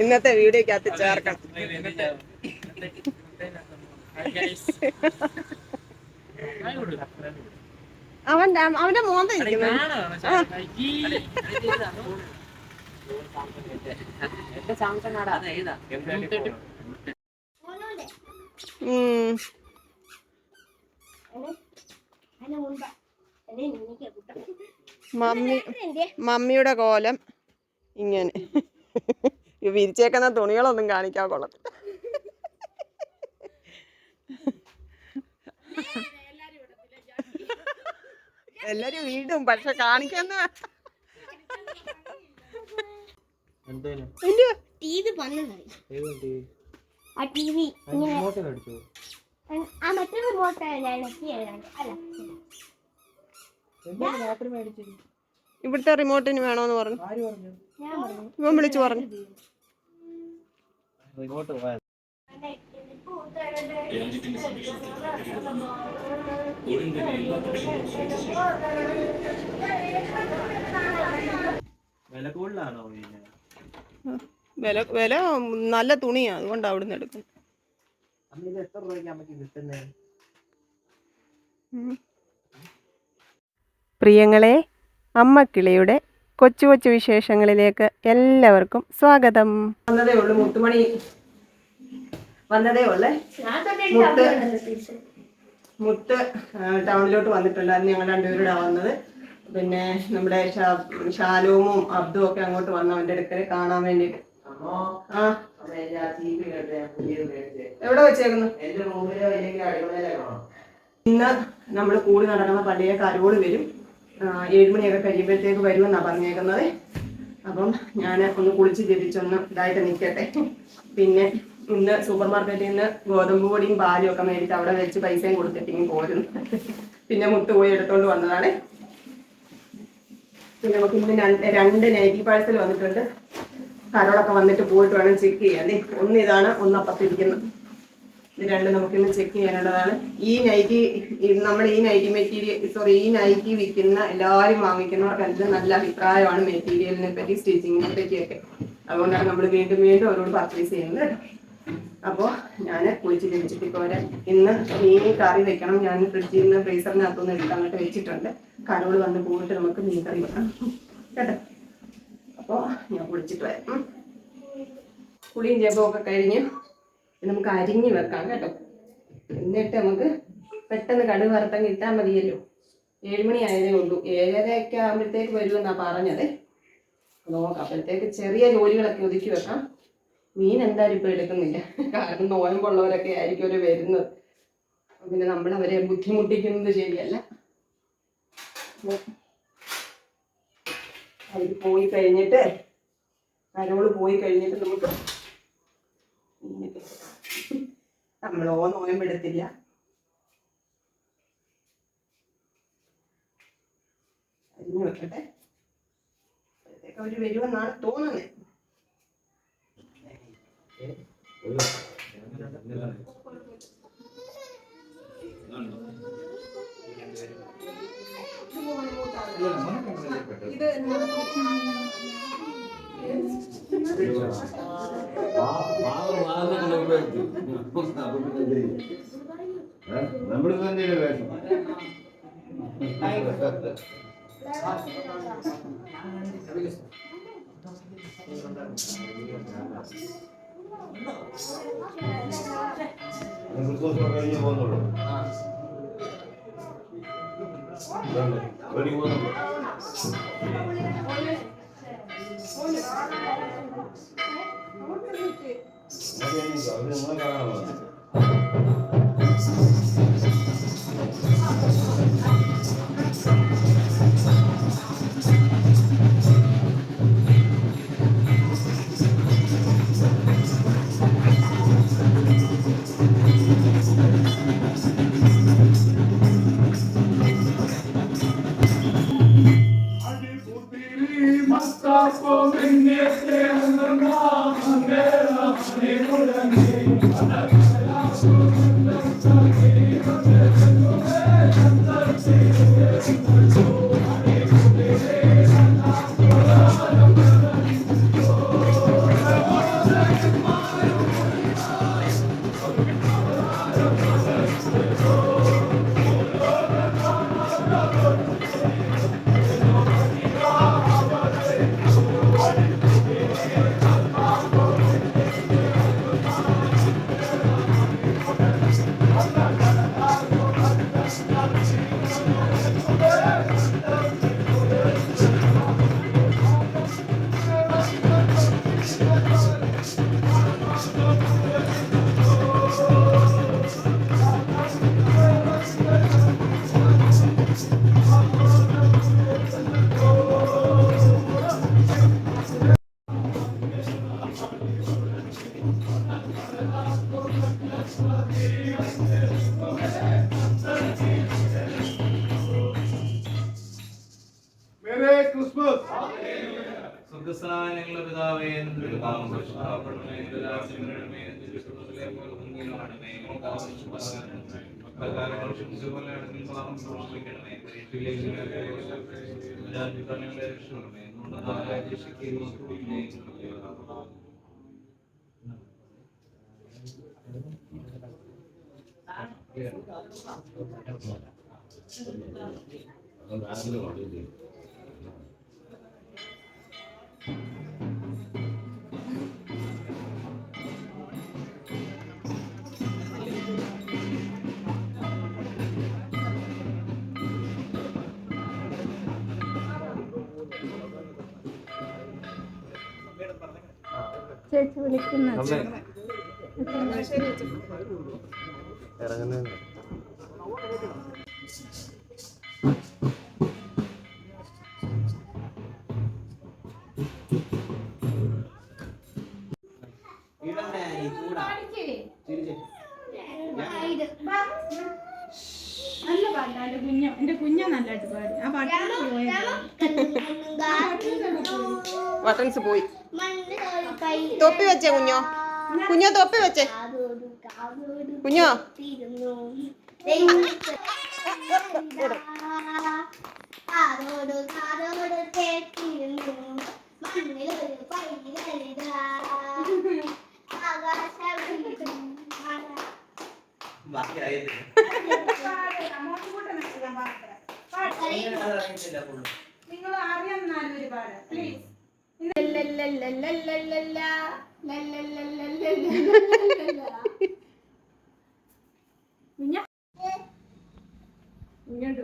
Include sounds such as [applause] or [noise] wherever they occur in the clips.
ഇന്നത്തെ വീഡിയോക്കകത്ത് ചേർക്കണം അവന്റെ അവന്റെ മോന്ത. മമ്മി മമ്മിയുടെ കോലം. ഇങ്ങനെ. വിരിച്ചേക്കുന്ന തുണികളൊന്നും കാണിക്കാൻ കൊള്ളത്തില്ല. എല്ലാരും വീടും പക്ഷെ കാണിക്കുന്ന എന്തേലും ഇല്ല. ഇവിടുത്തെ റിമോട്ടിന് വേണോന്ന് പറഞ്ഞു. ആര് പറഞ്ഞു? ഞാൻ പറഞ്ഞു. ഇവൻ വിളിച്ചു പറഞ്ഞു. റിമോട്ട് വില കൂടുതലാണോ പിന്നെ വില വില നല്ല തുണിയാ അതുകൊണ്ട് അവിടുന്ന് എടുക്കും. പ്രിയങ്ങളെ അമ്മക്കിളിയുടെ കൊച്ചു കൊച്ചു വിശേഷങ്ങളിലേക്ക് എല്ലാവർക്കും സ്വാഗതം. വന്നതേ ഉള്ളൂ മുത്തുമണി. വന്നതേ ഉള്ളേ. മുത്ത്. മുത്ത് ടൗണിലോട്ട് വന്നിട്ടുണ്ട്. അന്ന് ഞങ്ങൾ രണ്ടുപേരുടെ വന്നത്. പിന്നെ നമ്മുടെ ശാലോമും ഷാലോമും അബ്ദും ഒക്കെ അങ്ങോട്ട് വന്നു അവന്റെ അടുക്കൽ കാണാൻ വേണ്ടിട്ട് ആ. എവിടെ വെച്ചേക്കുന്നു? ഇന്ന് നമ്മൾ കൂടി നടക്കുന്ന പള്ളിയെ കരോൾ വരും. ഏഴുമണിയൊക്കെ കഴിയുമ്പോഴത്തേക്ക് വരുമെന്നാണ് പറഞ്ഞേക്കുന്നത്. അപ്പം ഞാൻ ഒന്ന് കുളിച്ച് ജപിച്ചൊന്ന് ഇതായിട്ട് നിൽക്കട്ടെ പിന്നെ ഇന്ന് സൂപ്പർ മാർക്കറ്റിൽ നിന്ന് ഗോതമ്പ് പൊടിയും പാലും ഒക്കെ മേടിച്ച് അവിടെ വെച്ച് പൈസയും കൊടുത്തിട്ടിങ്ങ് പോരുന്നു. പിന്നെ മുത്ത് പോയി എടുത്തോണ്ട് വന്നതാണ്. പിന്നെ നമുക്ക് ഇന്ന് രണ്ട് നൈറ്റി പാഴ്സൽ വന്നിട്ടുണ്ട്. കരോളൊക്കെ വന്നിട്ട് പോയിട്ട് വേണം ചെക്ക് ചെയ്യാൻ. ഒന്ന് ഇതാണ് ഒന്ന് ഇത് രണ്ട് നമുക്കിന്ന് ചെക്ക് ചെയ്യാനുള്ളതാണ്. ഈ നൈറ്റി നമ്മൾ ഈ നൈറ്റി മെറ്റീരിയൽ സോറി ഈ നൈറ്റി വിൽക്കുന്ന എല്ലാവരും വാങ്ങിക്കുന്നവർക്കെല്ലാം നല്ല അഭിപ്രായമാണ് മെറ്റീരിയലിനെ പറ്റി സ്റ്റിച്ചിങ്ങിനെ പറ്റിയൊക്കെ. അതുകൊണ്ടാണ് നമ്മൾ വീണ്ടും വീണ്ടും അവരോട് പർച്ചേസ് ചെയ്യുന്നത്. അപ്പോൾ ഞാൻ കുളിച്ച് ജനിച്ചിട്ട് പോരെ ഇന്ന് മീൻ കറി വെക്കണം. ഞാൻ ഫ്രിഡ്ജിൽ നിന്ന് ഫ്രീസറിനകത്തുനിന്ന് അങ്ങോട്ട് വെച്ചിട്ടുണ്ട്. കടകൾ വന്ന് പോയിട്ട് നമുക്ക് മീൻ കറി വെക്കണം കേട്ടോ? അപ്പോൾ ഞാൻ കുളിച്ചിട്ട് വരാം. കുളിയും ഒക്കെ കഴിഞ്ഞ് നമുക്ക് അരിഞ്ഞു വെക്കാം കേട്ടോ. എന്നിട്ട് നമുക്ക് പെട്ടെന്ന് കടുക് വറുത്തങ്ങ് ഇട്ടാൽ മതിയല്ലോ. ഏഴുമണി ആയതേ ഉള്ളൂ. ഏഴരയൊക്കെ ആകുമ്പോഴത്തേക്ക് വരുമെന്നാണ് പറഞ്ഞത്. നോക്കാം. അപ്പോഴത്തേക്ക് ചെറിയ ജോലികളൊക്കെ ഒതുക്കി വെക്കാം. മീൻ എന്തായാലും ഇപ്പോൾ എടുക്കുന്നില്ല. കാരണം നോയമ്പുള്ളവരൊക്കെ ആയിരിക്കും അവർ വരുന്നത്. പിന്നെ നമ്മൾ അവരെ ബുദ്ധിമുട്ടിക്കുന്നത് ശരിയല്ല. അതിൽ പോയി കഴിഞ്ഞിട്ട് കരോൾ പോയി കഴിഞ്ഞിട്ട് നമുക്ക് മീനൊക്കെ എടുക്കാം. നമ്മളോ നോയമ്പെടുത്തില്ല അരിഞ്ഞു വെക്കട്ടെ അവർ വരുമെന്നാണ് തോന്നുന്നത് ഇത് നമ്മൾ തന്നെ വേഷം ക്രിസ്മസ് കഴിഞ്ഞ് പോകുന്നുള്ളൂ വെടി പോകുന്നുള്ളൂ അത് നിങ്ങളെ കാണാൻ Thank माँ बचना पड़ने इंद्रा सिमरण में विष्णु तुले मोल भंगी लाड में मोका सुवासन प्रकार और सुमल इंसान सोचने के में तुले जिने के जान बिकने में विष्णु में नूनदा है जिस की मुक्ति में Yeah. ഈ ചൂടാ ചിരിച്ച് നല്ല പാട്ടാ എന്റെ കുഞ്ഞ എന്റെ കുഞ്ഞ നല്ലതായിട്ട് പാടി ആ പാട്ടിൽ പോയി ബട്ടൺസ് പോയി. തൊപ്പി വെച്ചേ കുഞ്ഞോ. കുഞ്ഞോ തൊപ്പി വെച്ചേ. കുഞ്ഞോ. ഇങ്ങോട്ട്.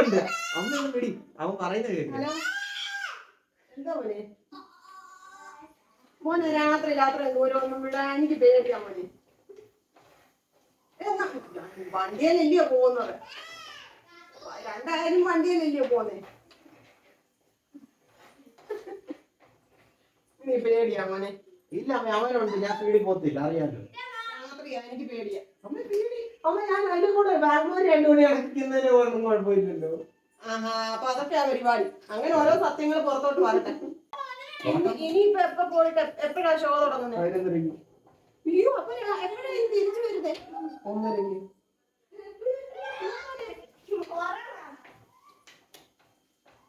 ഉണ്ട് അമ്മ പിടി അവൻ പറയുന്നത് എന്താ മോനെ? രാത്രി രാത്രി ദൂരമൊന്നും വിടാൻ എനിക്ക് പേടിയാ മോനെ. എന്നാ, വണ്ടിയിലല്ലയോ പോകുന്നത് രണ്ടായാലും വണ്ടിയിലല്ലയോ പോന്നെ നീ പേടിയാ മോനെ. ഇല്ല അമ്മ അവനുണ്ട്. ഞാൻ സ്പീഡിൽ പോത്തില്ല അറിയാലോ. രാത്രിയാ എനിക്ക് പേടിയാ. അമ്മ പേടി. അമ്മ ഞാൻ അതിന്റെ കൂടെ ബാംഗ്ലൂർ രണ്ടു മണി ഇരിക്കുന്നതിന് ഒന്നും കുഴപ്പമില്ലല്ലോ. ആഹാ അപ്പൊ അതൊക്കെയാ പരിപാടി. അങ്ങനെ ഓരോ സത്യങ്ങൾ പുറത്തോട്ട് വരട്ടെ. ഇനി- ഇനിയിപ്പോ എപ്പോ പോയിട്ട് എപ്പോഴാ ഷോ തുടങ്ങുന്നത് അയ്യോ അപ്പൊ എപ്പോഴാ ഇനി തിരിച്ചു വരുന്നേ? ഒന്നരയ്ക്ക്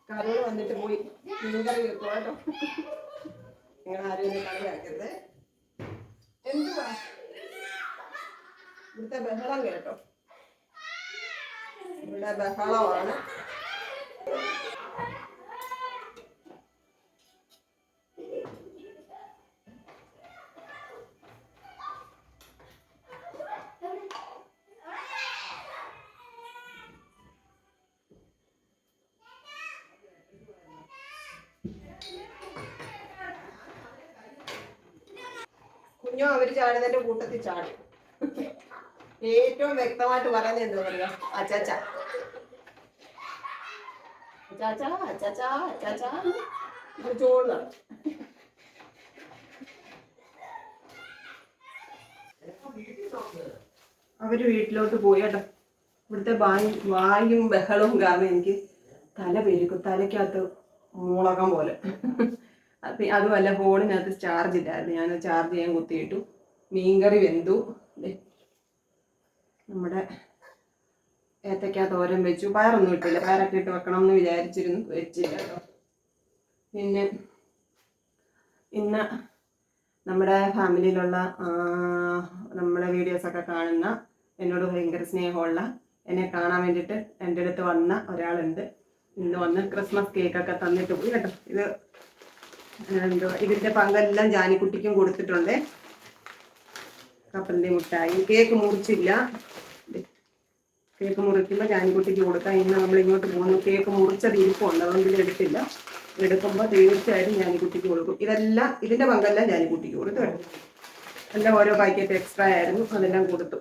കരോട് വന്നിട്ട് പോയി. മീൻകറി വെക്കോ കേട്ടോ നിങ്ങൾ ആരും കളിയാക്കരുത് എന്തുവാ ഇവിടുത്തെ ബഹളം കേട്ടോ. ഇവിടെ ബഹളമാണ്. കുഞ്ഞോ അവർ ചാടുന്നതിന്റെ കൂട്ടത്തിൽ ചാടും. ഏറ്റവും വ്യക്തമായിട്ട് പറയുന്നത് എന്താ പറയുക? അച്ചാച്ച. അവർ വീട്ടിലോട്ട് പോയി ഇവിടുത്തെ വായും വായും ബഹളവും കാരണം എനിക്ക് തല പെരുക്കും തലയ്ക്കകത്ത് മൂളകം പോലെ. അതുമല്ല ഫോണിനകത്ത് ചാർജ് ഇല്ലായിരുന്നു. ഞാൻ ചാർജ് ചെയ്യാൻ കുത്തിയിട്ടു. മീൻകറി വെന്തു. നമ്മുടെ ഏത്തക്ക തോരൻ വെച്ചു. പയറൊന്നും ഇട്ടില്ല. പയറൊക്കെ ഇട്ട് വെക്കണം എന്ന് വിചാരിച്ചിരുന്നു. വെച്ചില്ല പിന്നെ ഇന്ന് നമ്മുടെ ഫാമിലിയിലുള്ള നമ്മുടെ വീഡിയോസൊക്കെ കാണുന്ന എന്നോട് ഭയങ്കര സ്നേഹമുള്ള എന്നെ കാണാൻ വേണ്ടിയിട്ട് എന്റെ അടുത്ത് വന്ന ഒരാളുണ്ട്. ഇന്ന് വന്ന് ക്രിസ്മസ് കേക്കൊക്കെ തന്നിട്ട് പോയി കേട്ടോ. ഇത് എന്തുവാ ഇതിന്റെ പങ്കെല്ലാം ജാനിക്കുട്ടിക്കും കൊടുത്തിട്ടുണ്ട്. കപ്പലിന്റെ മുട്ടായി. കേക്ക് മുറിച്ചില്ല. കേക്ക് മുറിക്കുമ്പോൾ ജാനിക്കുട്ടിക്ക് കൊടുക്കാം. ഇന്ന് നമ്മൾ ഇങ്ങോട്ട് പോകുന്നു. കേക്ക് മുറിച്ചത് ഇരിപ്പുണ്ട്. അതുകൊണ്ട് എടുത്തില്ല. എടുക്കുമ്പോൾ തീർച്ചയായിട്ടും ജാനിക്കുട്ടിക്ക് കൊടുക്കും. ഇതെല്ലാം ഇതിന്റെ പങ്കെല്ലാം ജാനിക്കുട്ടിക്ക് കൊടുത്തു എല്ലാം ഓരോ പാക്കറ്റ് എക്സ്ട്രാ ആയിരുന്നു. അതെല്ലാം കൊടുത്തു.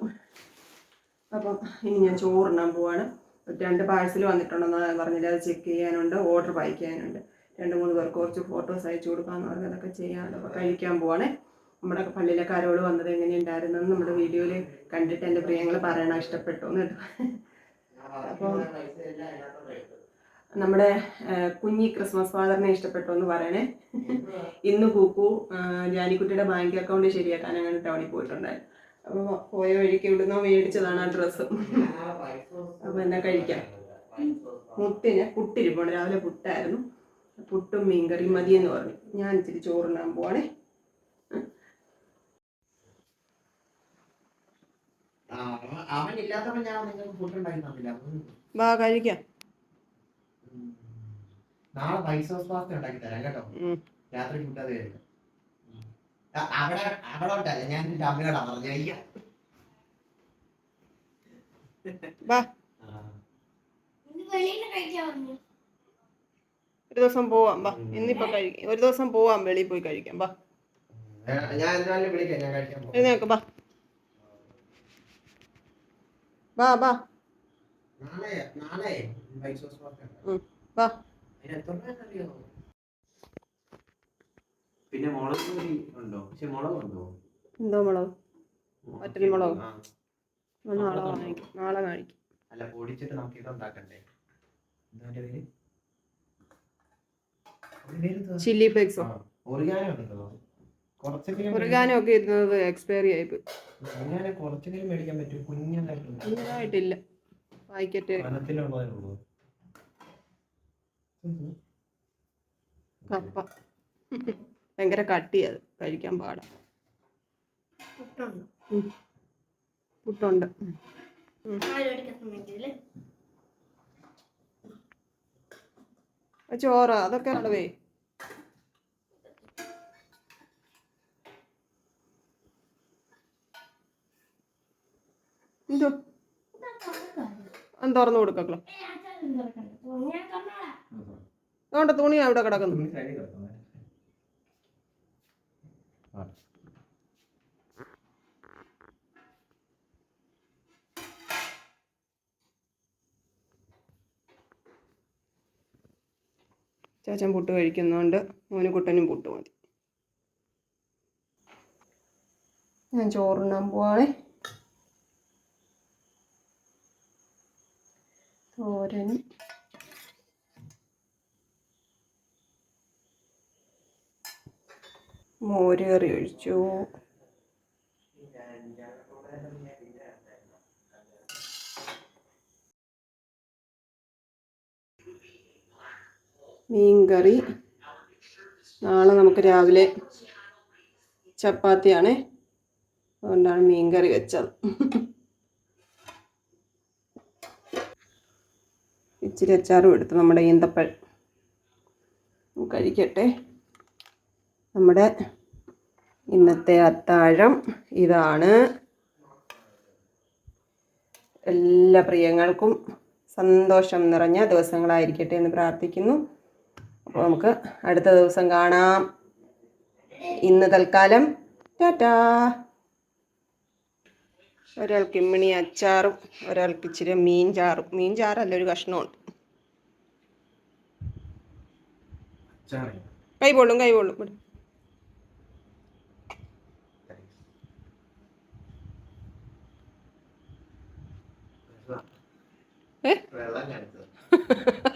അപ്പൊ ഇനി ഞാൻ ചോറുണ്ണാൻ പോവാണ്. രണ്ട് പാഴ്സൽ വന്നിട്ടുണ്ടെന്ന് പറഞ്ഞില്ല അത് ചെക്ക് ചെയ്യാനുണ്ട്. ഓർഡർ വായിക്കാനുണ്ട്. രണ്ട് മൂന്ന് പേർക്ക് കുറച്ച് ഫോട്ടോസ് അയച്ചു കൊടുക്കാമെന്ന് പറഞ്ഞ് അതൊക്കെ ചെയ്യാനുണ്ട് അപ്പോൾ കഴിക്കാൻ പോവാണേ. നമ്മുടെ പള്ളിയിലെ കരോട് വന്നത് എങ്ങനെയുണ്ടായിരുന്നു എന്ന് നമ്മുടെ വീഡിയോയിൽ കണ്ടിട്ട് എന്റെ പ്രിയങ്ങൾ പറയണം ഇഷ്ടപ്പെട്ടു എന്ന് കേട്ടോ. അപ്പോൾ നമ്മുടെ കുഞ്ഞി ക്രിസ്മസ് ഫാദറിനെ ഇഷ്ടപ്പെട്ടു എന്ന് പറയണേ. ഇന്ന് കൂക്കു ജാനിക്കുട്ടിയുടെ ബാങ്ക് അക്കൗണ്ട് ശരിയാക്കാൻ അങ്ങനെ ടൗണിൽ പോയിട്ടുണ്ടായിരുന്നു അപ്പോൾ പോയ വഴിക്ക് ഇവിടുന്ന് മേടിച്ചതാണ് ആ ഡ്രസ്സ്. അപ്പോൾ എന്നെ കഴിക്കാം. മുട്ടിന് പുട്ടിരിപ്പുണ്ട്. രാവിലെ പുട്ടായിരുന്നു. പുട്ടും മീൻകറിയും മതിയെന്ന് പറഞ്ഞു. ഞാൻ ഇച്ചിരി ചോറുണ്ണാൻ പോവാണേ. വാ കഴിക്കാം. ഉം. നാളെ വൈറ്റ് പാസ്ത ഉണ്ടാക്കി തരാം കേട്ടോ. ഉം. രാത്രി ഫുഡ് അത് കഴിക്കാം. അവിടെ അവിടെ ഉണ്ടല്ല ഞാൻ എന്റെ അമ്മയോടാ പറഞ്ഞു. വാ. വെളിയിൽ കഴിക്കാൻ പറഞ്ഞു. ഒരു ദിവസം പോവാം വാ. ഇന്നിപ്പോ കഴിക്കാം ഒരു ദിവസം പോവാം വെളിയിൽ പോയി കഴിക്കാം ബാ എഴുന്നേക്ക് വാ. വാ വാ? പിന്നെ മുളക് ഉണ്ടോ? പക്ഷെ മുളക് ഉണ്ടോ? എന്തോ മുളക്? വറ്റൽ മുളക്. നാളെ കാണിക്കും നാളെ കാണിക്കും അല്ല പൊടിച്ചിട്ട് നമുക്ക് ഇത് ഉണ്ടാക്കണ്ടേ? എന്താ പേര്? ചില്ലി ഫ്ലേക്സോ ഒറിഗാനോ ഒക്കെ ഇരുന്നത് എക്സ്പയറി വനത്തിലുള്ളതേ ഉള്ളൂ. കപ്പ. ഭയങ്കര കട്ടിയത് കഴിക്കാൻ പാടാ. പുട്ടുണ്ട്? പുട്ടുണ്ട് ഉം. ആരും എടുക്കാൻ സമയത്തില്ലേ ആ ചോറ് അതൊക്കെ ഉള്ളവേ എന്തോ? തുറന്നു കൊടുക്കോ അതുകൊണ്ട് തുണി അവിടെ കിടക്കുന്നു തുണി സൈഡിൽ കിടക്കുന്നേ. ആ. ചാച്ചൻ പുട്ട് കഴിക്കുന്നതുകൊണ്ട് മോന് കുട്ടനും പുട്ട് മതി. ഞാൻ ചോറുണ്ണാൻ പോവാണേ. തോരനും. മോര് കറി ഒഴിച്ചു. മീൻകറി. നാളെ നമുക്ക് രാവിലെ ചപ്പാത്തിയാണ്. അതുകൊണ്ടാണ് മീൻകറി വെച്ചത്. ഇച്ചിരി അച്ചാറും എടുത്തു നമ്മുടെ ഈന്തപ്പഴം കഴിക്കട്ടെ. നമ്മുടെ ഇന്നത്തെ അത്താഴം ഇതാണ്. എല്ലാ പ്രിയങ്ങൾക്കും സന്തോഷം നിറഞ്ഞ ദിവസങ്ങളായിരിക്കട്ടെ എന്ന് പ്രാർത്ഥിക്കുന്നു. അപ്പോൾ നമുക്ക് അടുത്ത ദിവസം കാണാം. ഇന്ന് തൽക്കാലം ടാറ്റാ. ഒരാൾക്ക് ഇമ്മിണി അച്ചാറും ഒരാൾക്ക് ഇച്ചിരി മീൻ ചാറും. മീൻ ചാറല്ല ഒരു കഷ്ണമുണ്ട്. കൈ പൊള്ളും കൈ പൊള്ളും. ഇവിടെ. ഏ? [laughs]